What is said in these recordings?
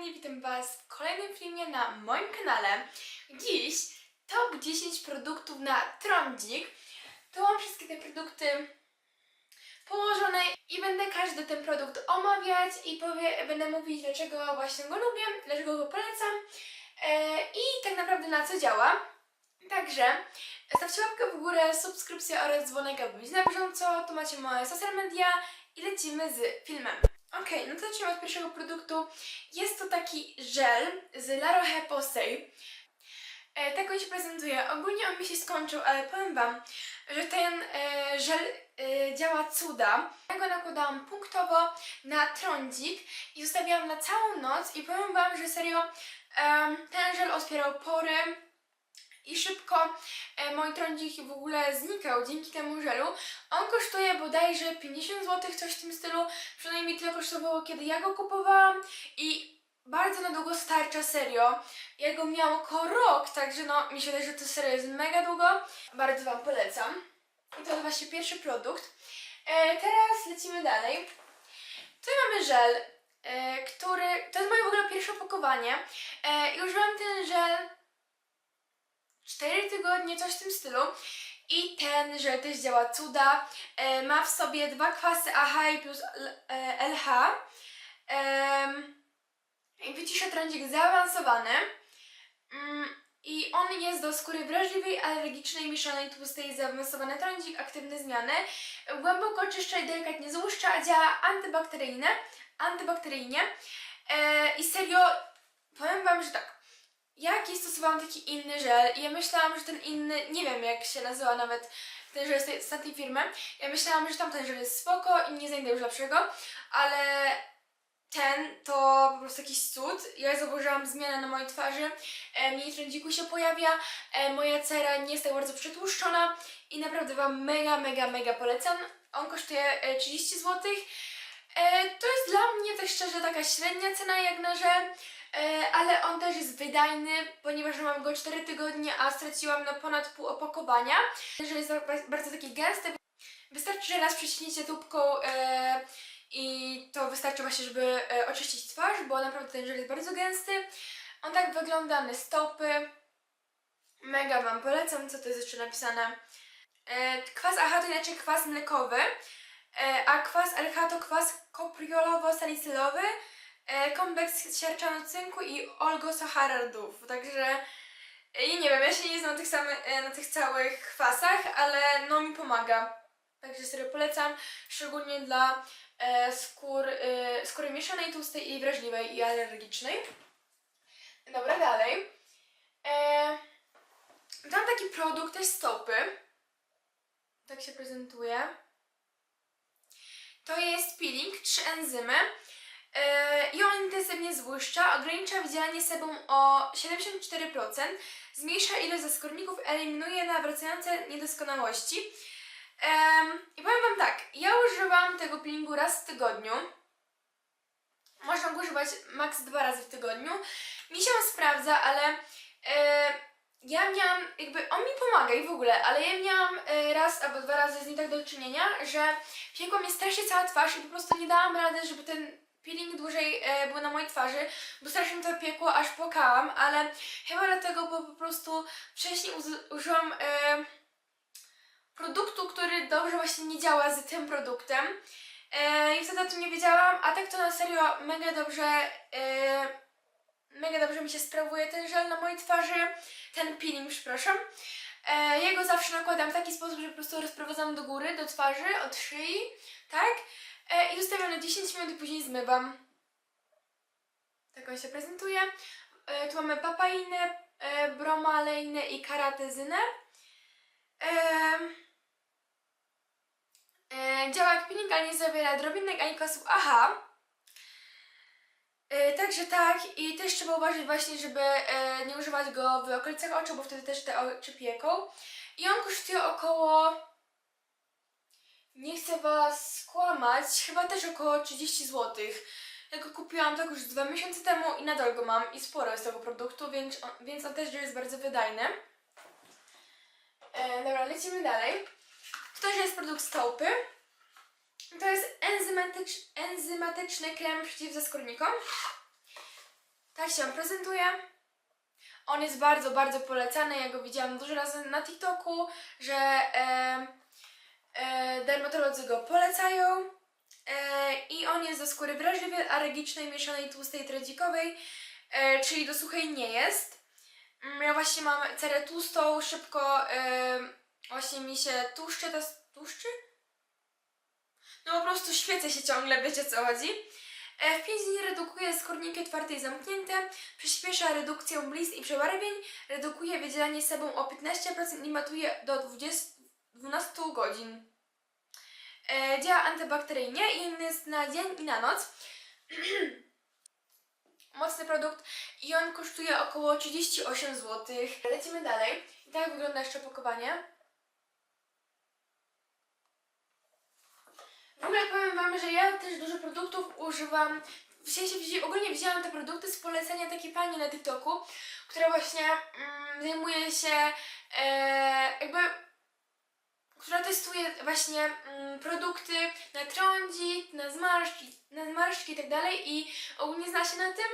kochani, witam Was w kolejnym filmie na moim kanale. Dziś top 10 produktów na trądzik. Tu mam wszystkie te produkty położone i będę każdy ten produkt omawiać i powie, będę mówić dlaczego właśnie go lubię, dlaczego go polecam e, i tak naprawdę na co działa. Także stawcie łapkę w górę, subskrypcję oraz dzwonek, aby być na bieżąco. Tu macie moje social media i lecimy z filmem. Okej, no to zacznijmy od pierwszego produktu. Jest to taki żel z La Roche-Posay. E, tak on się prezentuje. Ogólnie on mi się skończył, ale powiem Wam, że ten e, żel e, działa cuda. Ja go nakładałam punktowo na trądzik i zostawiałam na całą noc i powiem Wam, że serio em, ten żel otwierał pory i szybko e, mój trądzik w ogóle znikał dzięki temu żelu. On kosztuje bodajże 50 zł, coś w tym stylu. Przynajmniej tyle kosztowało, kiedy ja go kupowałam i bardzo na długo starcza, serio. Ja go miałam około rok, także no, mi się wydaje, że to serio jest mega długo. Bardzo Wam polecam. I to jest właśnie pierwszy produkt. E, teraz lecimy dalej. Tutaj mamy żel, e, który... To jest moje w ogóle pierwsze opakowanie. E, I używam ten żel 4 tygodnie, coś w tym stylu. I ten żel też działa cuda. E, ma w sobie dwa kwasy AHA plus L- e, LH. I wycisza trądzik zaawansowany. Mm, I on jest do skóry wrażliwej, alergicznej, mieszanej, tłustej, zaawansowany trądzik, aktywne zmiany. Głęboko czyszcza i delikatnie złuszcza, działa antybakteryjne, antybakteryjnie. E, I serio, powiem Wam, że tak. Ja kiedyś stosowałam taki inny żel i ja myślałam, że ten inny, nie wiem jak się nazywa nawet ten żel z tej, tej firmy. Ja myślałam, że tamten żel jest spoko i nie znajdę już lepszego, ale ten to po prostu jakiś cud. Ja zauważyłam zmianę na mojej twarzy, e, mniej trądziku się pojawia, e, moja cera nie jest tak bardzo przetłuszczona i naprawdę Wam mega, mega, mega polecam. On kosztuje e, 30 zł. E, to jest dla mnie tak szczerze taka średnia cena jak na żel, e, ale on też jest wydajny, ponieważ mam go 4 tygodnie, a straciłam na ponad pół opakowania. Że jest ba- bardzo taki gęsty, wystarczy, że raz prześniecie tubką e, i to wystarczy właśnie, żeby e, oczyścić twarz, bo naprawdę ten żel jest bardzo gęsty. On tak wygląda na stopy. Mega Wam polecam, co to jest jeszcze napisane. E, kwas AHA to inaczej kwas mlekowy, e, a kwas LH to kwas kopriolowo-salicylowy, e, kompleks siarczano-cynku i olgosacharadów. Także e, i nie wiem, ja się nie znam na tych, e, na tych całych kwasach, ale no mi pomaga. Także serio polecam, szczególnie dla e, skór, e, skóry mieszanej, tłustej i wrażliwej i alergicznej. Dobra, dalej. E, dam taki produkt, jest stopy. Tak się prezentuje. To jest peeling, trzy enzymy. E, I on intensywnie złuszcza, ogranicza wydzielanie sebum o 74%, zmniejsza ilość zaskórników, eliminuje nawracające niedoskonałości. I powiem Wam tak, ja używam tego peelingu raz w tygodniu. Można go używać maks dwa razy w tygodniu. Mi się on sprawdza, ale e, ja miałam, jakby on mi pomaga i w ogóle, ale ja miałam e, raz albo dwa razy z nim tak do czynienia, że piekła mnie strasznie cała twarz i po prostu nie dałam rady, żeby ten peeling dłużej e, był na mojej twarzy, bo strasznie mi to piekło, aż płakałam, ale chyba dlatego, bo po prostu wcześniej użyłam e, produktu, który dobrze właśnie nie działa z tym produktem. E, I wtedy o tym nie wiedziałam, a tak to na serio mega dobrze, e, mega dobrze mi się sprawuje ten żel na mojej twarzy, ten peeling, przepraszam. E, ja go zawsze nakładam w taki sposób, że po prostu rozprowadzam do góry, do twarzy, od szyi, tak? E, I zostawiam na 10 minut i później zmywam. Tak on się prezentuje. E, tu mamy papainę, e, bromalejnę i E, działa jak peeling, ale nie zawiera drobinek ani kwasów AHA. Także tak, i też trzeba uważać właśnie, żeby nie używać go w okolicach oczu, bo wtedy też te oczy pieką. I on kosztuje około, nie chcę Was skłamać, chyba też około 30 zł. Ja go kupiłam tak już dwa miesiące temu i nadal go mam i sporo jest tego produktu, więc on, więc on też jest bardzo wydajny. E, dobra, lecimy dalej. To też jest produkt stopy. To jest enzymatycz, enzymatyczny krem przeciwzaskórnikom. tak się on prezentuje. On jest bardzo, bardzo polecany. Ja go widziałam dużo razy na TikToku, że e, e, dermatolodzy go polecają. E, I on jest do skóry wrażliwej, alergicznej, mieszanej, tłustej, tredzikowej, e, czyli do suchej nie jest. Mm, Ja właśnie mam cerę tłustą, szybko właśnie mi się tłuszczy, to tłuszczy? No po prostu świecę się ciągle, wiecie co chodzi. W 5 dni redukuje skórniki otwarte i zamknięte, przyspiesza redukcję blizn i przebarwień, redukuje wydzielanie sebum o 15% i matuje do 20, 12 godzin. E, działa antybakteryjnie i jest na dzień i na noc. Mocny produkt i on kosztuje około 38 zł. Lecimy dalej. I tak wygląda jeszcze opakowanie. W ogóle powiem Wam, że ja też dużo produktów używam. W sensie ogólnie wzięłam te produkty z polecenia takiej pani na TikToku, która właśnie mm, zajmuje się e, jakby która testuje właśnie mm, produkty na trądzik, na zmarszczki, na zmarszczki i tak i ogólnie zna się na tym.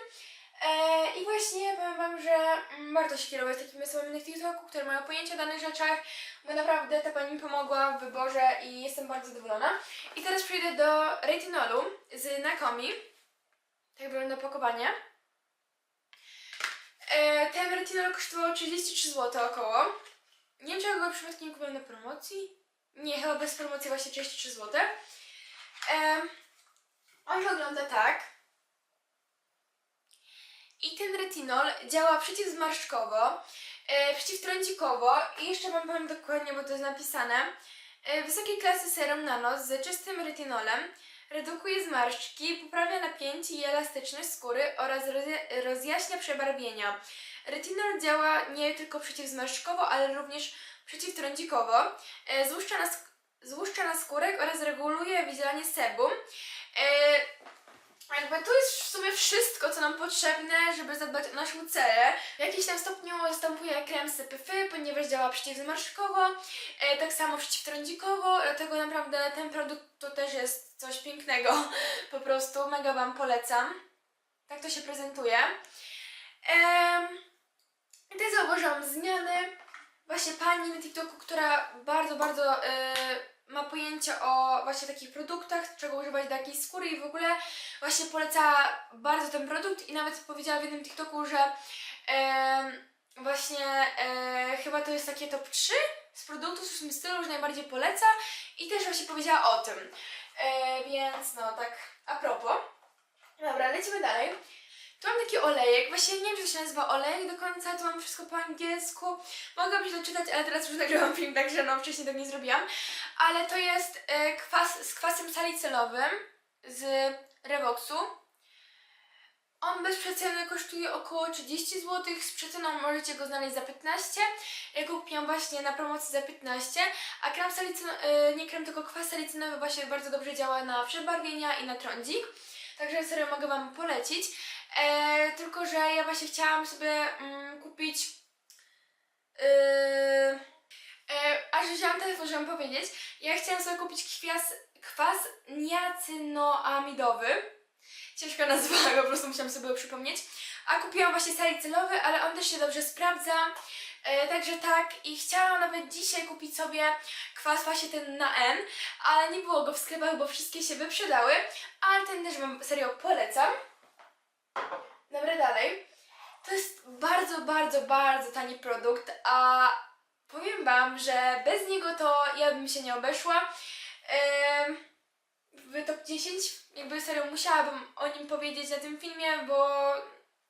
E, I właśnie powiem Wam, że mm, warto się kierować takimi osobami na TikToku, które mają pojęcie o danych rzeczach, bo naprawdę ta Pani mi pomogła w wyborze i jestem bardzo zadowolona. I teraz przejdę do retinolu z Nakomi. Tak wygląda opakowanie. E, ten retinol kosztował 33 zł około. Nie wiem, ja go przypadkiem kupiłam na promocji. Nie, chyba bez promocji właśnie 33 zł. Em, on wygląda tak. I ten retinol działa przeciwzmarszczkowo, e, i jeszcze wam powiem dokładnie, bo to jest napisane. E, wysokiej klasy serum na noc z czystym retinolem redukuje zmarszczki, poprawia napięcie i elastyczność skóry oraz rozja- rozjaśnia przebarwienia. Retinol działa nie tylko przeciwzmarszczkowo, ale również przeciwtrądzikowo. E, złuszcza, na złuszcza oraz reguluje wydzielanie sebum. E, jakby to jest w sumie wszystko, co nam potrzebne, żeby zadbać o naszą cerę. W jakimś tam stopniu zastępuje krem z ponieważ działa przeciwzmarszczkowo, e, tak samo przeciwtrądzikowo, dlatego naprawdę ten produkt to też jest coś pięknego. Po prostu mega Wam polecam. Tak to się prezentuje. I tutaj zauważyłam zmiany. Właśnie pani na TikToku, która bardzo, bardzo e, ma pojęcie o właśnie takich produktach, czego używać do jakiej skóry i w ogóle właśnie polecała bardzo ten produkt i nawet powiedziała w jednym TikToku, że em, właśnie e, chyba to jest takie top 3 z produktów w tym stylu, że najbardziej poleca i też właśnie powiedziała o tym. E, więc no tak a propos. Dobra, lecimy dalej. Tu mam taki olejek, właśnie nie wiem, czy to się nazywa olejek do końca, tu mam wszystko po angielsku. Mogłabym się doczytać, ale teraz już nagrywam film, także no wcześniej tego nie zrobiłam. Ale to jest e, kwas z kwasem salicylowym z Revoxu. On bez przeceny kosztuje około 30 zł, z przeceną możecie go znaleźć za 15. Ja go kupiłam właśnie na promocji za 15, a krem salicynowy, nie krem, tylko kwas salicynowy właśnie bardzo dobrze działa na przebarwienia i na trądzik. Także serio mogę Wam polecić. E, tylko, że ja właśnie chciałam sobie mm, kupić. Yy, e, aż wziąłam telefon, żeby powiedzieć. Ja chciałam sobie kupić kwas, kwas niacynoamidowy. Ciężka nazwa, po prostu musiałam sobie przypomnieć. A kupiłam właśnie salicylowy, ale on też się dobrze sprawdza. E, także tak, i chciałam nawet dzisiaj kupić sobie kwas właśnie ten na N, ale nie było go w sklepach, bo wszystkie się wyprzedały. Ale ten też Wam serio polecam. Dobra, dalej. To jest bardzo, bardzo, bardzo tani produkt, a powiem Wam, że bez niego to ja bym się nie obeszła. W top 10 jakby serio musiałabym o nim powiedzieć na tym filmie, bo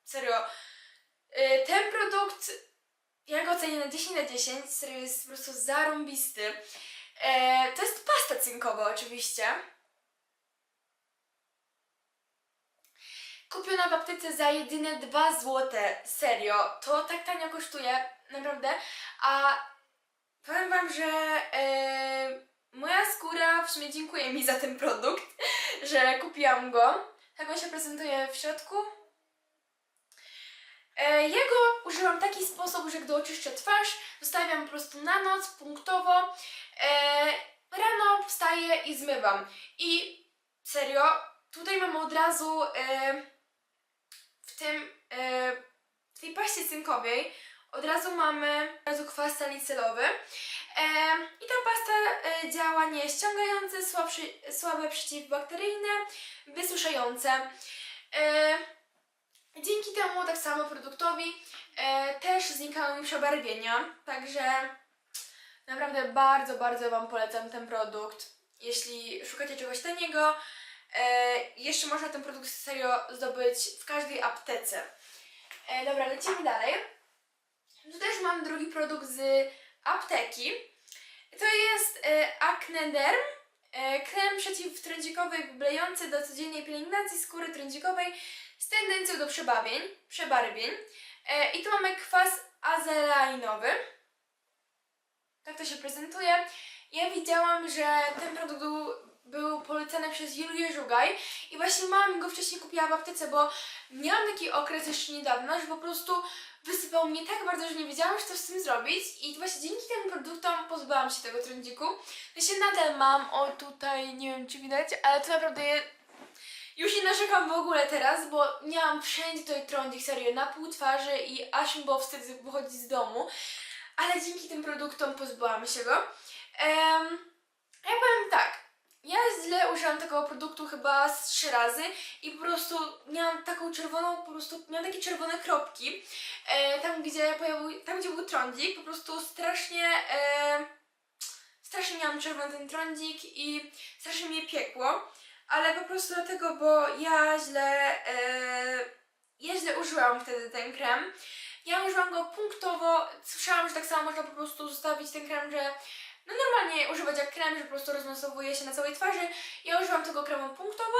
serio y, ten produkt ja go ocenię na 10 na 10, serio jest po prostu zarąbisty. E, to jest pasta cynkowa oczywiście. Kupiona w aptece za jedyne 2 zł. Serio, to tak tanio kosztuje, naprawdę. A powiem Wam, że e, moja skóra w sumie dziękuję mi za ten produkt, że kupiłam go. Tak on się prezentuje w środku. E, ja go używam w taki sposób, że gdy oczyszczę twarz, zostawiam po prostu na noc, punktowo. E, rano wstaję i zmywam. I serio, tutaj mam od razu w tym e, kwasie cynkowej od razu mamy od razu kwas salicylowy. Em, I ta pasta e, działa nieściągające, słabszy, słabe przeciwbakteryjne, wysuszające. E, dzięki temu, tak samo produktowi, e, też znikają mi przebarwienia. Także naprawdę bardzo, bardzo Wam polecam ten produkt. Jeśli szukacie czegoś taniego, e, jeszcze można ten produkt serio zdobyć w każdej aptece. E, dobra, lecimy dalej. Tu też mam drugi produkt z apteki. To jest e, Acnederm, e, krem przeciwtrądzikowy wyblejący do codziennej pielęgnacji skóry trądzikowej z tendencją do przebawień, przebarwień. E, I tu mamy kwas azelainowy. Tak to się prezentuje. Ja widziałam, że ten produkt był, był polecany przez Julię Żugaj i właśnie mama go wcześniej kupiła w aptece, bo miałam taki okres jeszcze niedawno, że po prostu wysypał mnie tak bardzo, że nie wiedziałam, co z tym zrobić i właśnie dzięki tym produktom pozbyłam się tego trądziku. Ja się nadal mam, o tutaj, nie wiem czy widać, ale to naprawdę je... już nie narzekam w ogóle teraz, bo miałam wszędzie tutaj trądzik serio na pół twarzy i aż mi było wstyd wychodzić z domu, ale dzięki tym produktom pozbyłam się go. Em, ja powiem tak, ja źle użyłam tego produktu chyba z trzy razy i po prostu miałam taką czerwoną, po prostu miałam takie czerwone kropki e, tam, gdzie pojawił, tam gdzie był trądzik, po prostu strasznie e, strasznie miałam czerwony ten trądzik i strasznie mnie piekło, ale po prostu dlatego, bo ja źle e, ja źle użyłam wtedy ten krem. Ja użyłam go punktowo, słyszałam, że tak samo można po prostu zostawić ten krem, że no normalnie używać jak krem, że po prostu rozmasowuje się na całej twarzy. Ja używam tego kremu punktowo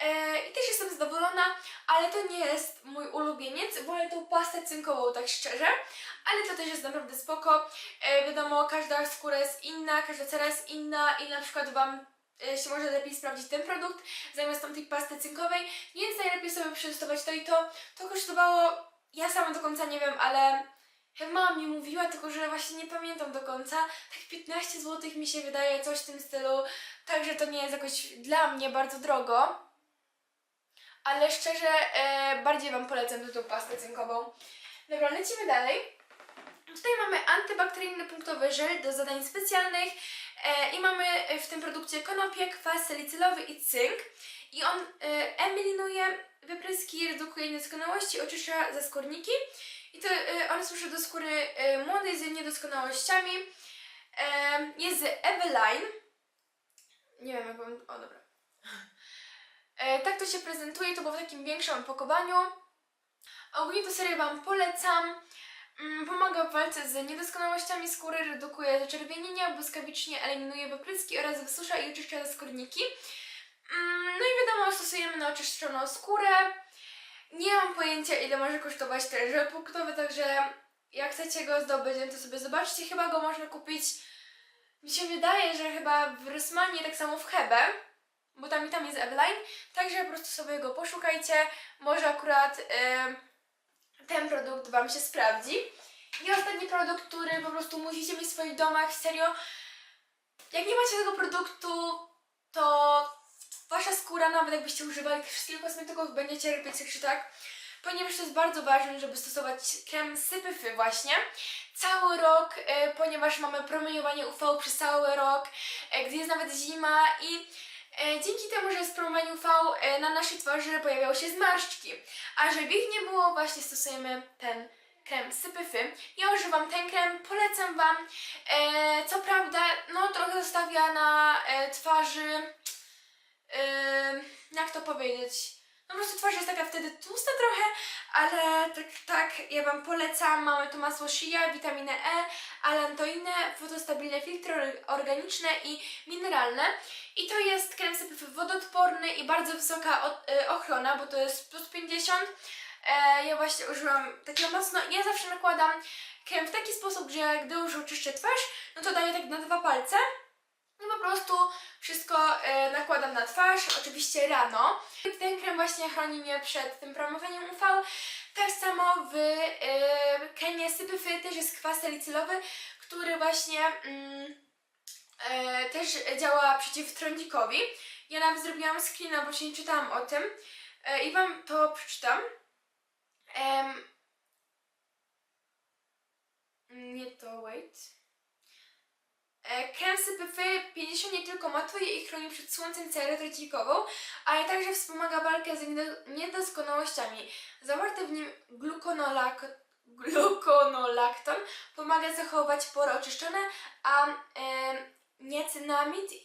e, i też jestem zadowolona, ale to nie jest mój ulubieniec, wolę tą pastę cynkową, tak szczerze, ale to też jest naprawdę spoko. E, wiadomo, każda skóra jest inna, każda cera jest inna i na przykład Wam e, się może lepiej sprawdzić ten produkt zamiast tamtej pasty cynkowej, więc najlepiej sobie przetestować to i to. To kosztowało, ja sama do końca nie wiem, ale Chyba mi mówiła, tylko że właśnie nie pamiętam do końca. Tak 15 zł mi się wydaje, coś w tym stylu. Także to nie jest jakoś dla mnie bardzo drogo. Ale szczerze, e, bardziej Wam polecam tą pastę cynkową. Dobra, lecimy dalej. Tutaj mamy antybakteryjny punktowy żel do zadań specjalnych e, i mamy w tym produkcie konopie, kwas salicylowy i cynk. I on e, eliminuje wypryski, redukuje niedoskonałości, oczyszcza zaskórniki. I to y, one służy do skóry y, młodej z niedoskonałościami. E, jest z Eveline. Nie wiem jak. O, dobra. E, tak to się prezentuje, to było w takim większym opakowaniu. Ogólnie to serię Wam polecam. Mm, Pomaga w walce z niedoskonałościami skóry, redukuje zaczerwienienia, błyskawicznie eliminuje wypryski oraz wysusza i oczyszcza skórniki. Mm, No i wiadomo, stosujemy na oczyszczoną skórę. Nie mam pojęcia ile może kosztować ten żel punktowy, także jak chcecie go zdobyć, to sobie zobaczcie. Chyba go można kupić, mi się wydaje, że chyba w Rysmanie, tak samo w Hebe, bo tam i tam jest Eveline, także po prostu sobie go poszukajcie. Może akurat em, ten produkt Wam się sprawdzi. I ostatni produkt, który po prostu musicie mieć w swoich domach, serio. Jak nie macie tego produktu, nawet jakbyście używali wszystkich kosmetyków, będzie cierpieć, czy tak. Ponieważ to jest bardzo ważne, żeby stosować krem sypyfy właśnie cały rok, e, ponieważ mamy promieniowanie UV przez cały rok, e, gdy jest nawet zima i e, dzięki temu, że jest promieniowanie UV na naszej twarzy pojawiały się zmarszczki. A żeby ich nie było, właśnie stosujemy ten krem sypyfy. Ja używam ten krem, polecam Wam. Co prawda, no trochę zostawia na twarzy to powiedzieć? No po prostu twarz jest taka wtedy tłusta trochę, ale tak, tak, ja Wam polecam. Mamy tu masło shea, witaminę E, alantoinę, fotostabilne filtry organiczne i mineralne. I to jest krem sypyfy wodoodporny i bardzo wysoka y, ochrona, bo to jest plus 50. E, ja właśnie użyłam takiego mocno, ja zawsze nakładam krem w taki sposób, że gdy już oczyszczę twarz, no to daję tak na dwa palce. No po prostu wszystko e, nakładam na twarz, oczywiście rano. Ten krem właśnie chroni mnie przed tym promowaniem UV. Tak samo w e, kremie Sypyfy też jest kwas salicylowy, który właśnie mm, e, też działa przeciw trądzikowi. Ja nawet zrobiłam screena, bo się nie czytałam o tym i Wam to przeczytam. Nie to, wait. Krem sypyfy 50 nie tylko matuje i chroni przed słońcem cerę trocikową, ale także wspomaga walkę z niedo- niedoskonałościami. Zawarty w nim glukonolak glukonolakton pomaga zachować pory oczyszczone, a e,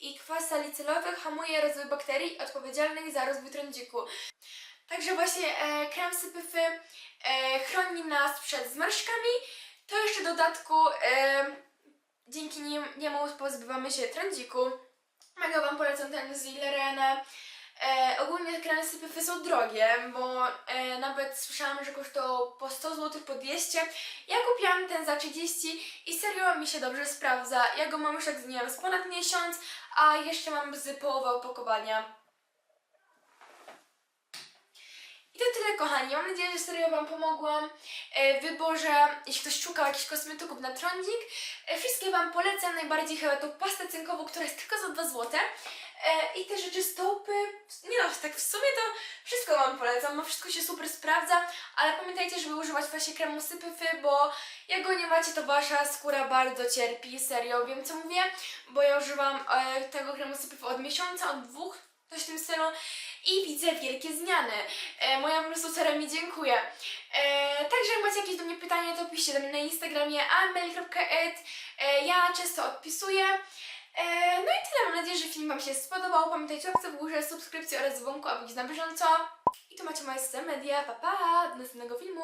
i kwas salicylowy hamuje rozwój bakterii odpowiedzialnych za rozwój trądziku. Także właśnie e, krem sypyfy e, chroni nas przed zmarszczkami, to jeszcze dodatku e, dzięki nim, niemu pozbywamy się trądziku. Mega Wam polecam ten z Ilerene. E, ogólnie kremy sypyfy są drogie, bo e, nawet słyszałam, że kosztowało po 100 zł, po 200. Ja kupiłam ten za 30 i serio mi się dobrze sprawdza. Ja go mam już tak z nim z ponad miesiąc, a jeszcze mam z połowę opakowania. I to tyle kochani, mam nadzieję, że serio Wam pomogłam e, w wyborze, jeśli ktoś szukał jakichś kosmetyków na trądzik. E, wszystkie Wam polecam, najbardziej chyba tą pastę cynkową, która jest tylko za 2 zł. E, I te rzeczy z taupy, nie no, tak w sumie to wszystko Wam polecam, bo wszystko się super sprawdza, ale pamiętajcie, żeby używać właśnie kremu sypyfy, bo jak go nie macie, to Wasza skóra bardzo cierpi, serio, wiem co mówię, bo ja używam tego kremu sypyfy od miesiąca, od dwóch, coś w tym stylu i widzę wielkie zmiany. E, moja po prostu mi dziękuję. E, także jak macie jakieś do mnie pytania, to piszcie do mnie na Instagramie amel.ed. E, ja często odpisuję. E, no i tyle, mam nadzieję, że film Wam się spodobał. Pamiętajcie o łapce w górze, subskrypcji oraz dzwonku, aby być na bieżąco. I tu macie moje social media. Pa, pa! Do następnego filmu.